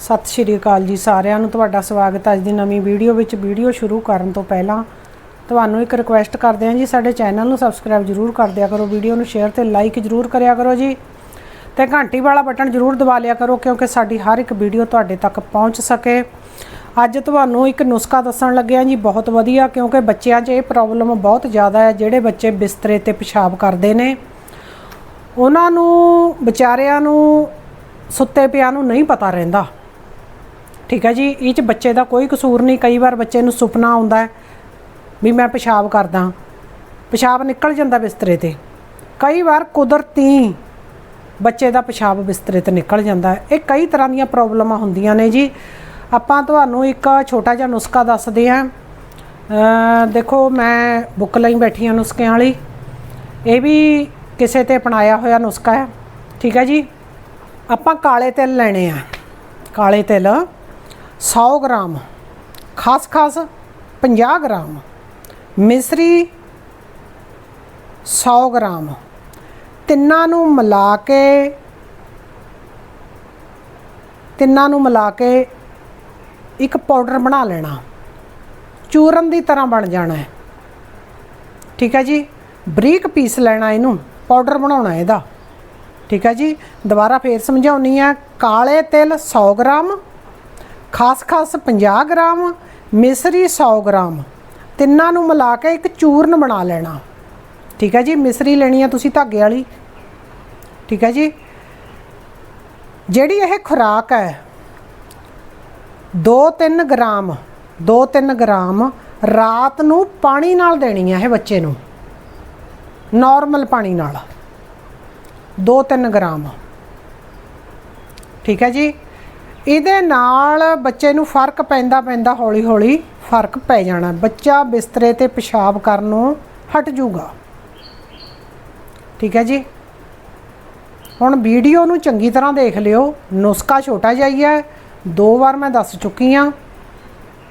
ਸਤਿ ਸ਼੍ਰੀ ਅਕਾਲ ਜੀ ਸਾਰਿਆਂ ਨੂੰ। ਤੁਹਾਡਾ ਸਵਾਗਤ ਹੈ ਅੱਜ ਦੀ ਨਵੀਂ ਵੀਡੀਓ ਵਿੱਚ। ਵੀਡੀਓ ਸ਼ੁਰੂ ਕਰਨ ਤੋਂ ਪਹਿਲਾਂ ਤੁਹਾਨੂੰ ਇੱਕ ਰਿਕੁਐਸਟ ਕਰਦੇ ਹਾਂ ਜੀ, ਸਾਡੇ ਚੈਨਲ ਨੂੰ ਸਬਸਕ੍ਰਾਈਬ ਜਰੂਰ ਕਰ ਦਿਆ ਕਰੋ, ਵੀਡੀਓ ਨੂੰ ਸ਼ੇਅਰ ਤੇ ਲਾਈਕ ਜਰੂਰ ਕਰਿਆ ਕਰੋ ਜੀ। ਤੇ ਘੰਟੀ ਵਾਲਾ ਬਟਨ ਜਰੂਰ ਦਬਾ ਲਿਆ ਕਰੋ, ਕਿਉਂਕਿ ਸਾਡੀ ਹਰ ਇੱਕ ਵੀਡੀਓ ਤੁਹਾਡੇ ਤੱਕ ਪਹੁੰਚ ਸਕੇ। ਅੱਜ ਤੁਹਾਨੂੰ ਇੱਕ ਨੁਸਖਾ ਦੱਸਣ ਲੱਗਿਆ ਜੀ, ਬਹੁਤ ਵਧੀਆ, ਕਿਉਂਕਿ ਬੱਚਿਆਂ 'ਚ ਇਹ ਪ੍ਰੋਬਲਮ ਬਹੁਤ ਜ਼ਿਆਦਾ ਹੈ, ਜਿਹੜੇ ਬੱਚੇ ਬਿਸਤਰੇ ਤੇ ਪਿਸ਼ਾਬ ਕਰਦੇ ਨੇ। ਉਹਨਾਂ ਨੂੰ, ਵਿਚਾਰਿਆਂ ਨੂੰ, ਸੁੱਤੇ ਪਿਆ ਨੂੰ ਨਹੀਂ ਪਤਾ ਰਹਿੰਦਾ। ਠੀਕ ਹੈ ਜੀ, ਇਹ ਚ ਬੱਚੇ ਦਾ ਕੋਈ ਕਸੂਰ ਨਹੀਂ, ਕਈ ਵਾਰ ਬੱਚੇ ਨੂੰ ਸੁਪਨਾ ਆਉਂਦਾ ਹੈ ਵੀ ਮੈਂ ਪਿਸ਼ਾਬ ਕਰਦਾ ਪਿਸ਼ਾਬ ਨਿਕਲ ਜਾਂਦਾ ਬਿਸਤਰੇ ਤੇ। ਕਈ ਵਾਰ ਕੁਦਰਤੀ ਬੱਚੇ ਦਾ ਪਿਸ਼ਾਬ ਬਿਸਤਰੇ ਤੇ ਨਿਕਲ ਜਾਂਦਾ ਹੈ। ਇਹ ਕਈ ਤਰ੍ਹਾਂ ਦੀਆਂ ਪ੍ਰੋਬਲਮਾਂ ਹੁੰਦੀਆਂ ਨੇ ਜੀ। ਆਪਾਂ ਤੁਹਾਨੂੰ ਇੱਕ ਛੋਟਾ ਜਿਹਾ ਨੁਸਖਾ ਦੱਸਦੇ ਹਾਂ। ਦੇਖੋ, ਮੈਂ ਬੁੱਕ ਲਈ ਬੈਠੀ ਹਾਂ ਨੁਸਖਿਆਂ ਵਾਲੀ। ਇਹ ਵੀ ਕਿਸੇ ਤੇ ਅਪਣਾਇਆ ਹੋਇਆ ਨੁਸਖਾ ਹੈ। ਠੀਕ ਹੈ ਜੀ। ਆਪਾਂ ਕਾਲੇ ਤਿਲ ਲੈਣੇ ਆ। ਕਾਲੇ ਤਿਲ 100 ਗ੍ਰਾਮ, ਖਾਸ ਖਾਸ 50 ਗ੍ਰਾਮ, ਮਿਸਰੀ 100 ਗ੍ਰਾਮ, ਤਿੰਨਾਂ ਨੂੰ ਮਿਲਾ ਕੇ, ਤਿੰਨਾਂ ਨੂੰ ਮਿਲਾ ਕੇ ਇੱਕ ਪਾਊਡਰ ਬਣਾ ਲੈਣਾ। ਚੂਰਨ ਦੀ ਤਰ੍ਹਾਂ ਬਣ ਜਾਣਾ ਹੈ। ਠੀਕ ਹੈ ਜੀ? ਬਰੀਕ ਪੀਸ ਲੈਣਾ ਇਹਨੂੰ, ਪਾਊਡਰ ਬਣਾਉਣਾ ਇਹਦਾ। ਠੀਕ ਹੈ ਜੀ? ਦੁਬਾਰਾ ਫੇਰ ਸਮਝਾਉਣੀ ਆ, ਕਾਲੇ ਤਿਲ 100 ਗ੍ਰਾਮ ਖਾਸ ਖਾਸ 50 ਗ੍ਰਾਮ, ਮਿਸਰੀ 100 ਗ੍ਰਾਮ। ਤਿੰਨਾਂ ਨੂੰ ਮਿਲਾ ਕੇ ਇੱਕ ਚੂਰਨ ਬਣਾ ਲੈਣਾ। ਠੀਕ ਹੈ ਜੀ, ਮਿਸਰੀ ਲੈਣੀ ਆ ਤੁਸੀਂ ਧਾਗੇ ਵਾਲੀ। ਠੀਕ ਹੈ ਜੀ। ਜਿਹੜੀ ਇਹ ਖੁਰਾਕ ਹੈ 2-3 ਗ੍ਰਾਮ 2-3 ਗ੍ਰਾਮ ਰਾਤ ਨੂੰ ਪਾਣੀ ਨਾਲ ਦੇਣੀ ਹੈ ਇਹ ਬੱਚੇ ਨੂੰ। ਨਾਰਮਲ ਪਾਣੀ ਨਾਲ। 2-3 ਗ੍ਰਾਮ। ਠੀਕ ਹੈ ਜੀ। ਇਹਦੇ ਨਾਲ ਬੱਚੇ ਨੂੰ ਫ਼ਰਕ ਪੈਂਦਾ ਪੈਂਦਾ ਹੌਲੀ ਹੌਲੀ ਫ਼ਰਕ ਪੈ ਜਾਣਾ। ਬੱਚਾ ਬਿਸਤਰੇ ਤੇ ਪਿਸ਼ਾਬ ਕਰਨੋਂ ਹਟ ਜਾਊਗਾ ਠੀਕ ਹੈ ਜੀ? ਹੁਣ ਵੀਡੀਓ ਨੂੰ ਚੰਗੀ ਤਰ੍ਹਾਂ ਦੇਖ ਲਿਓ। ਨੁਸਖਾ ਛੋਟਾ ਜਿਹਾ ਹੀ ਹੈ। ਦੋ ਵਾਰ ਮੈਂ ਦੱਸ ਚੁੱਕੀ ਹਾਂ।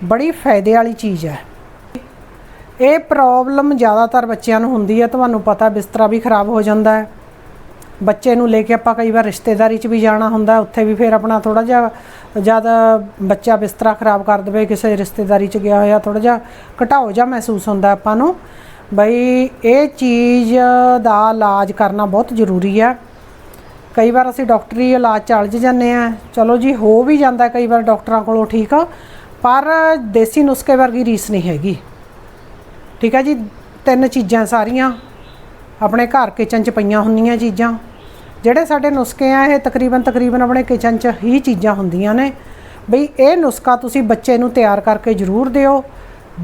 ਬੜੀ ਫਾਇਦੇ ਵਾਲੀ ਚੀਜ਼ ਹੈ। ਇਹ ਪ੍ਰੋਬਲਮ ਜ਼ਿਆਦਾਤਰ ਬੱਚਿਆਂ ਨੂੰ ਹੁੰਦੀ ਹੈ। ਤੁਹਾਨੂੰ ਪਤਾ ਬਿਸਤਰਾ ਵੀ ਖਰਾਬ ਹੋ ਜਾਂਦਾ ਹੈ। ਬੱਚੇ ਨੂੰ ਲੈ ਕੇ ਆਪਾਂ ਕਈ ਵਾਰ ਰਿਸ਼ਤੇਦਾਰੀ 'ਚ ਵੀ ਜਾਣਾ ਹੁੰਦਾ, ਉੱਥੇ ਵੀ ਫਿਰ ਆਪਣਾ ਥੋੜਾ ਜਿਹਾ ਜਦ ਬੱਚਾ ਬਿਸਤਰਾ ਖਰਾਬ ਕਰ ਦਵੇ, ਕਿਸੇ ਰਿਸ਼ਤੇਦਾਰੀ 'ਚ ਗਿਆ ਹੋਇਆ ਥੋੜਾ ਜਿਹਾ ਘਟਾਓ ਜਿਹਾ ਮਹਿਸੂਸ ਹੁੰਦਾ ਆਪਾਂ ਨੂੰ। ਬਈ ਇਹ ਚੀਜ਼ ਦਾ ਇਲਾਜ ਕਰਨਾ ਬਹੁਤ ਜ਼ਰੂਰੀ ਹੈ ਕਈ ਵਾਰ ਅਸੀਂ ਡਾਕਟਰੀ ਇਲਾਜ ਚੱਲ ਜਾਂਦੇ ਆ। ਚਲੋ ਜੀ, ਹੋ ਵੀ ਜਾਂਦਾ ਕਈ ਵਾਰ ਡਾਕਟਰਾਂ ਕੋਲੋਂ ਠੀਕ, ਪਰ ਦੇਸੀ ਨੁਸਖੇ ਵਰਗੀ ਰੀਸ ਨਹੀਂ ਹੈਗੀ। ਠੀਕ ਹੈ ਜੀ, ਤਿੰਨ ਚੀਜ਼ਾਂ ਸਾਰੀਆਂ, ਆਪਣੇ ਘਰ ਕਿਚਨ 'ਚ ਪਈਆਂ ਹੁੰਦੀਆਂ ਚੀਜ਼ਾਂ। ਜਿਹੜੇ ਸਾਡੇ ਨੁਸਖੇ ਆ, ਇਹ ਤਕਰੀਬਨ ਤਕਰੀਬਨ ਆਪਣੇ ਕਿਚਨ 'ਚ ਹੀ ਚੀਜ਼ਾਂ ਹੁੰਦੀਆਂ ਨੇ। ਬਈ ਇਹ ਨੁਸਖਾ ਤੁਸੀਂ ਬੱਚੇ ਨੂੰ ਤਿਆਰ ਕਰਕੇ ਜ਼ਰੂਰ ਦਿਓ।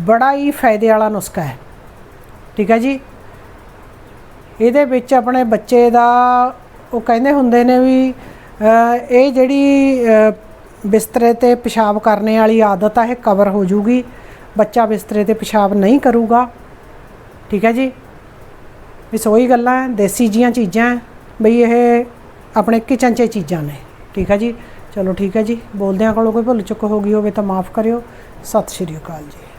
ਬੜਾ ਹੀ ਫਾਇਦੇ ਵਾਲਾ ਨੁਸਖਾ ਹੈ। ਠੀਕ ਹੈ ਜੀ? ਇਹਦੇ ਵਿੱਚ ਆਪਣੇ ਬੱਚੇ ਦਾ ਉਹ ਕਹਿੰਦੇ ਹੁੰਦੇ ਨੇ ਵੀ ਇਹ ਜਿਹੜੀ ਬਿਸਤਰੇ ਤੇ ਪਿਸ਼ਾਬ ਕਰਨੇ ਵਾਲੀ ਆਦਤ ਆ, ਇਹ ਕਵਰ ਹੋ ਜੂਗੀ। ਬੱਚਾ ਬਿਸਤਰੇ ਤੇ ਪਿਸ਼ਾਬ ਨਹੀਂ ਕਰੂਗਾ। ਠੀਕ ਹੈ ਜੀ? ਇਹ ਸੋਈ ਗੱਲਾਂ ਹੈ, ਦੇਸੀ ਜੀਆਂ ਚੀਜ਼ਾਂ ਹੈ। ਬਈ ਇਹ ਆਪਣੇ ਕਿਚਨ 'ਚ ਚੀਜ਼ਾਂ ਨੇ। ਠੀਕ ਹੈ ਜੀ? ਚਲੋ ਠੀਕ ਹੈ ਜੀ। ਬੋਲਦਿਆਂ ਕੋਲੋਂ ਕੋਈ ਭੁੱਲ ਚੁੱਕ ਹੋ ਗਈ ਹੋਵੇ ਤਾਂ ਮਾਫ ਕਰਿਓ। ਸਤਿ ਸ਼੍ਰੀ ਅਕਾਲ ਜੀ।